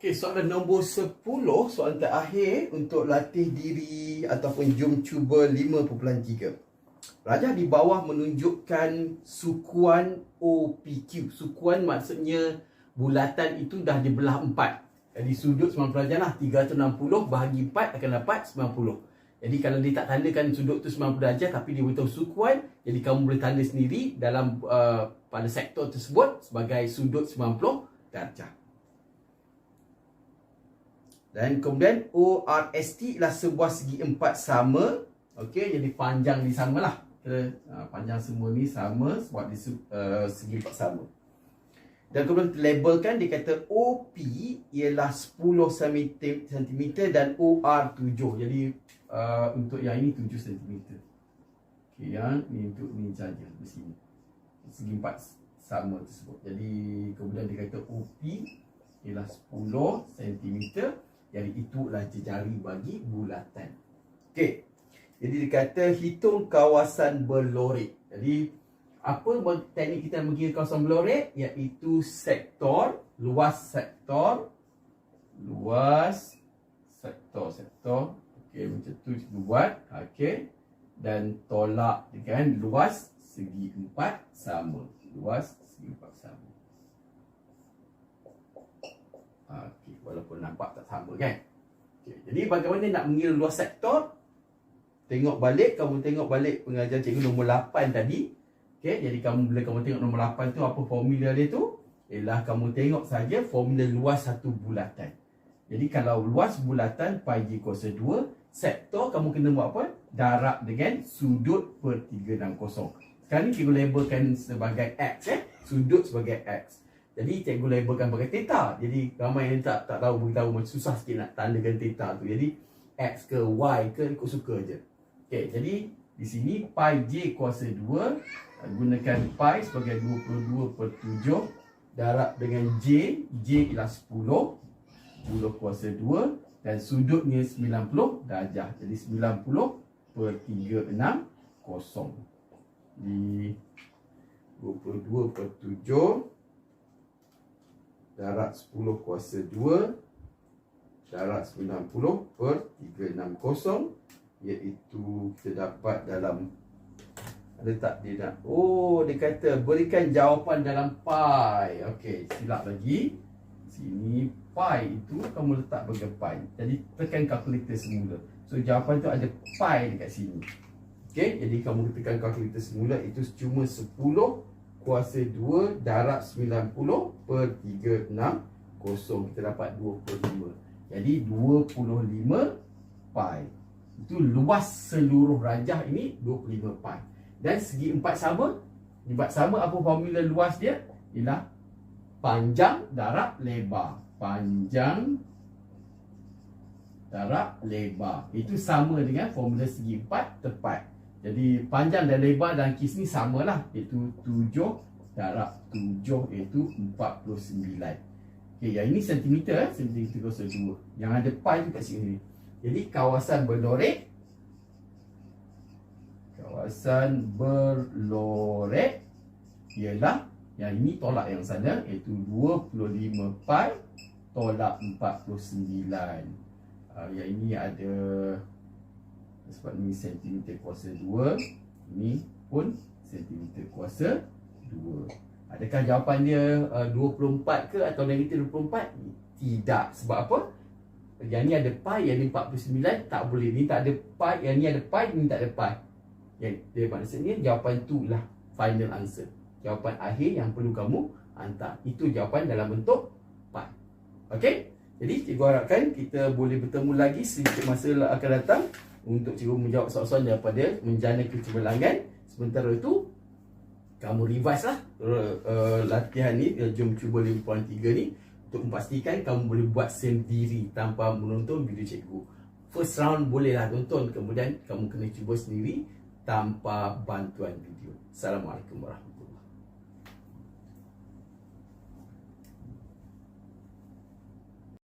Okey, soalan nombor 10, soalan terakhir untuk latih diri ataupun jom cuba 5.3. Rajah di bawah menunjukkan sukuan OPQ. Sukuan maksudnya bulatan itu dah dibelah empat. Jadi sudut 90 darjah lah. 360 bahagi 4 akan dapat 90. Jadi kalau dia tak tandakan sudut tu 90 darjah tapi dia betul sukuan, jadi kamu boleh tanda sendiri dalam uh, pada sektor tersebut sebagai sudut 90 darjah. Dan kemudian ORST ialah sebuah segi empat sama. Okey, jadi panjang ni sama lah. Kita, uh, panjang semua ni sama sebab di uh, segi empat sama. Dan kemudian labelkan dia kata OP ialah 10 cm dan OR 7. Jadi uh, untuk yang ini 7 cm. Okey, yang ni untuk ni saja di sini. Segi empat sama tersebut. Jadi kemudian dia kata OP ialah 10 cm jadi itulah jejari bagi bulatan. Okey. Jadi dikata hitung kawasan berlorek. Jadi apa teknik kita mengira kawasan berlorek iaitu sektor, luas sektor, luas sektor sektor. Okey macam tu buat. Okey. Dan tolak kan luas segi empat sama. Luas segi empat sama. Okey, walaupun nampak tak sama kan. Okay. Jadi bagaimana nak mengira luas sektor? Tengok balik, kamu tengok balik pengajaran cikgu nombor 8 tadi. Okey, jadi kamu bila kamu tengok nombor 8 tu apa formula dia tu? Ialah kamu tengok saja formula luas satu bulatan. Jadi kalau luas bulatan pi g kuasa 2, sektor kamu kena buat apa? Darab dengan sudut per 360. Sekarang ni cikgu labelkan sebagai x eh. Sudut sebagai x. Jadi cikgu labelkan pakai theta. Jadi ramai yang tak tak tahu beritahu macam susah sikit nak tandakan theta tu. Jadi x ke y ke ikut suka je. Okey, jadi di sini pi j kuasa 2 gunakan pi sebagai 22 per 7 darab dengan j, j ialah 10 10 kuasa 2 dan sudutnya 90 darjah. Jadi 90 per 360 di 22 per 7 darat 10 kuasa 2 darat 90 per 360 iaitu kita dapat dalam ada tak dia nak? Oh dia kata berikan jawapan dalam pi okey silap lagi. Sini pi itu kamu letak pi jadi tekan kalkulator semula. So jawapan tu ada pi dekat sini. Okey jadi kamu tekan kalkulator semula itu cuma 10 kuasa 2 darab 90 per 360 kita dapat 25 jadi 25 pi itu luas seluruh rajah ini 25 pi dan segi empat sama empat sama apa formula luas dia? Ialah panjang darab lebar. Panjang darab lebar. Itu sama dengan formula segi empat tepat jadi panjang dan lebar dalam kes ni samalah iaitu 7 darab 7 iaitu 49. Okey, yang ini sentimeter eh, sentimeter kuasa 2. Yang ada pi kat sini. Jadi kawasan berlorek kawasan berlorek ialah yang ini tolak yang sana iaitu 25 pi tolak 49. Uh, yang ini ada sebab ni sentimeter kuasa 2 Ni pun sentimeter kuasa 2 Adakah jawapan dia uh, 24 ke atau negatif 24? Tidak. Sebab apa? Yang ni ada pi, yang ni 49 Tak boleh, ni tak ada pi Yang ni ada pi, ni tak ada pi. Yang dia maksudnya jawapan tu lah Final answer. Jawapan akhir yang perlu kamu hantar. Itu jawapan dalam bentuk pi. Okay? Jadi cikgu harapkan kita boleh bertemu lagi sedikit masa akan datang untuk cikgu menjawab soalan-soalan daripada menjana kecemerlangan. Sementara itu, kamu revise lah uh, latihan ni, uh, jom cuba 5.3 ni untuk memastikan kamu boleh buat sendiri tanpa menonton video cikgu. First round bolehlah tonton, kemudian kamu kena cuba sendiri tanpa bantuan video. Assalamualaikum warahmatullahi